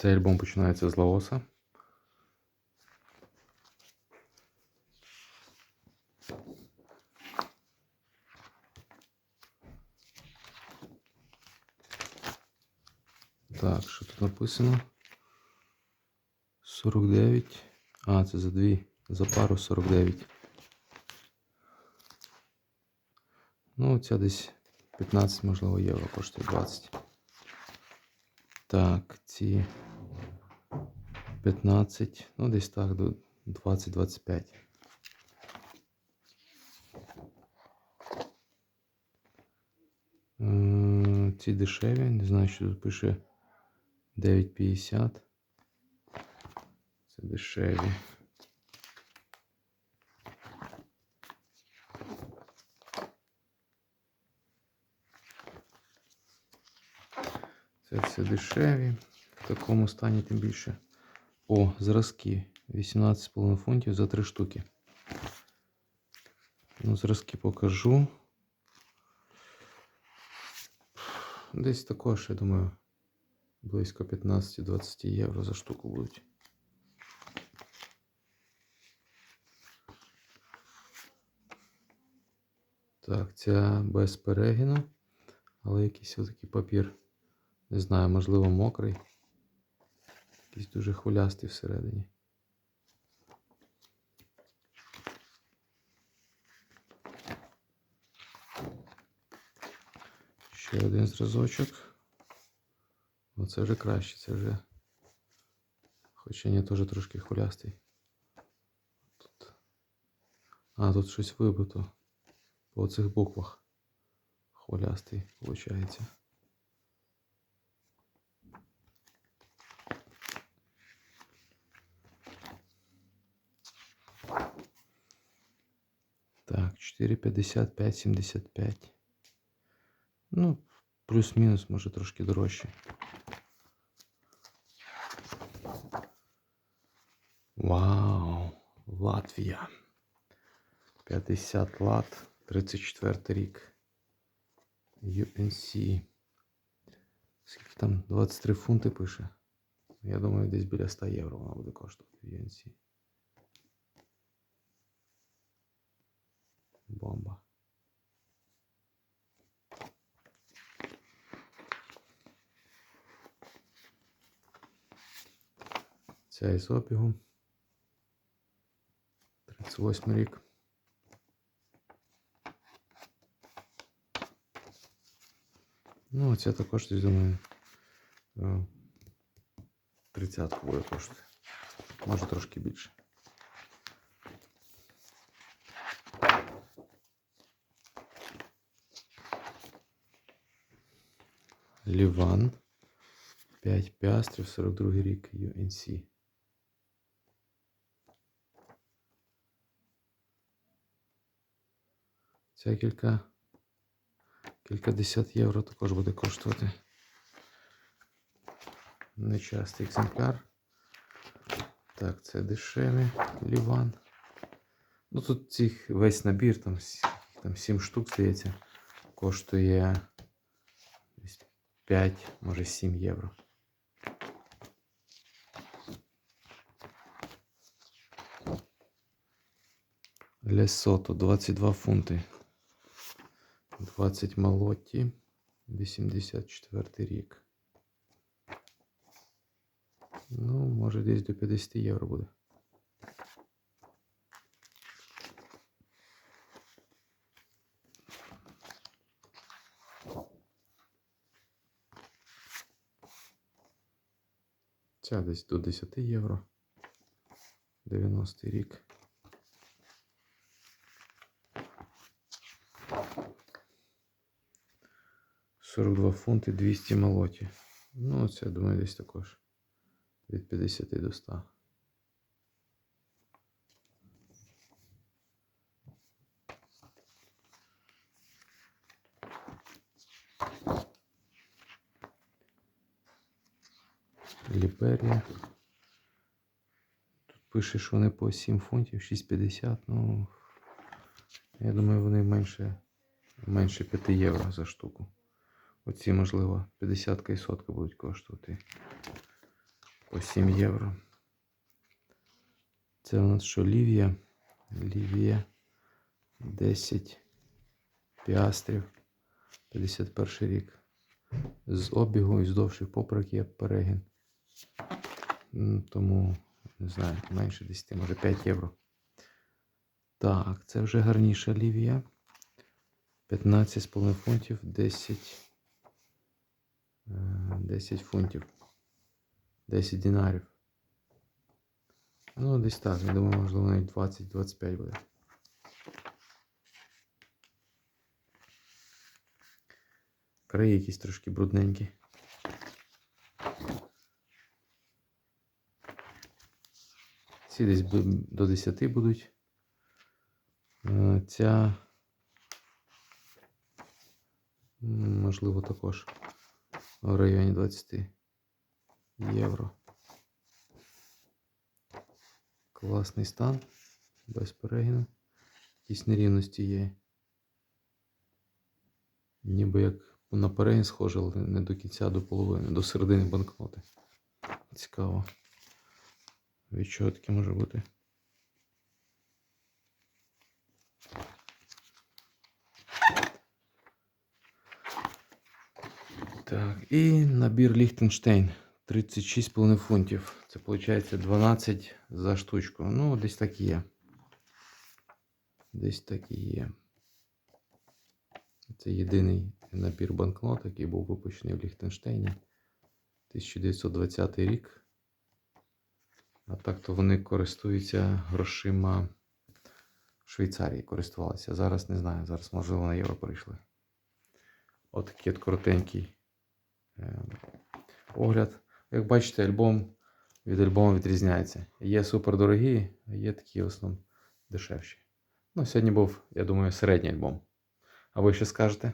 Цей альбом починається з Лаоса. Так, що тут написано? 49. А, це за дві. За пару 49. Ну, ця десь 15, можливо, євро коштує 20. Так, ці 15, ну десь так, до 20-25. М, Ці дешеві, не знаю, що тут пише 9,50. Це дешеві. Це все дешеві. В такому стані тим більше. О, зразки. 18,5 фунтів за 3 штуки. Ну, зразки покажу. Десь також, я думаю, близько 15-20 євро за штуку будуть. Так, ця без перегину, але якийсь отакий папір. Не знаю, можливо, мокрий. Якийсь дуже хвилястий всередині. Ще один зразочок. Оце вже краще, це вже. Хоча ні, теж трошки хвилястий. Тут. А, тут щось вибито. По цих буквах. Хвилястий, виходить. 4,55, 75. Ну, плюс-мінус, може трошки дорожче. Вау! Латвія. 50 лат, 34 рік. UNC. Скільки там? 23 фунти пише. Я думаю, десь біля 100 євро вона буде коштувати в UNC. Бомба. Ця із обігу. 38 рік. Ну, ця також, десь, думаю, е, 30 буде коштувати. Може трошки більше. Ліван. 5 піастрів, 42 рік UNC. Ця кілька кількадесят євро також буде коштувати. Нечастий екземпляр. Так, це дешевий ліван. Ну тут цих весь набір, там, там 7 штук, здається, коштує 5, може 7 євро. Лесото 22 фунти. 20 молоті. 84 рік. Ну, може десь до 50 євро буде. Ця десь до 10 євро. 90 рік. Сорок два фунти 200 молоті. Ну, це, думаю, десь також. Від 50 до 100. Ліперія. Тут пише, що вони по 7 фунтів, 6,50. Ну, я думаю, вони менше, менше 5 євро за штуку. Оці, можливо, 50 і сотка будуть коштувати. по 7 євро. Це у нас що Лівія? Лівія 10 піастрів. 51 рік. З обігу і з довших поперек є перегін. Тому, не знаю, менше 10, може 5 євро. Так, це вже гарніша лівія. 15,5 фунтів, 10. е, 10 фунтів. 10 динарів. Ну, десь так. Я думаю, можливо, навіть 20-25 буде. Краї якісь трошки брудненькі. Ці десь до 10 будуть. Е, Ця. Можливо, також в районі 20 євро. Класний стан. Без перегину. Якісь нерівності є. Ніби як на перегін схоже, але не до кінця, до половини, до середини банкноти. Цікаво. Від чого таке може бути? Так, і набір Ліхтенштейн. 36,5 фунтів. Це виходить 12 за штучку. Ну, десь так і є. Десь так і є. Це єдиний набір банкнот, який був випущений в Ліхтенштейні. 1920 рік. А так то вони користуються грошима в Швейцарії користувалися. Зараз не знаю. Зараз, можливо, на євро перейшли. От такий от коротенький е, огляд. Як бачите, альбом від альбому відрізняється. Є супер дорогі, а є такі в основному дешевші. Ну, сьогодні був, я думаю, середній альбом. А ви що скажете?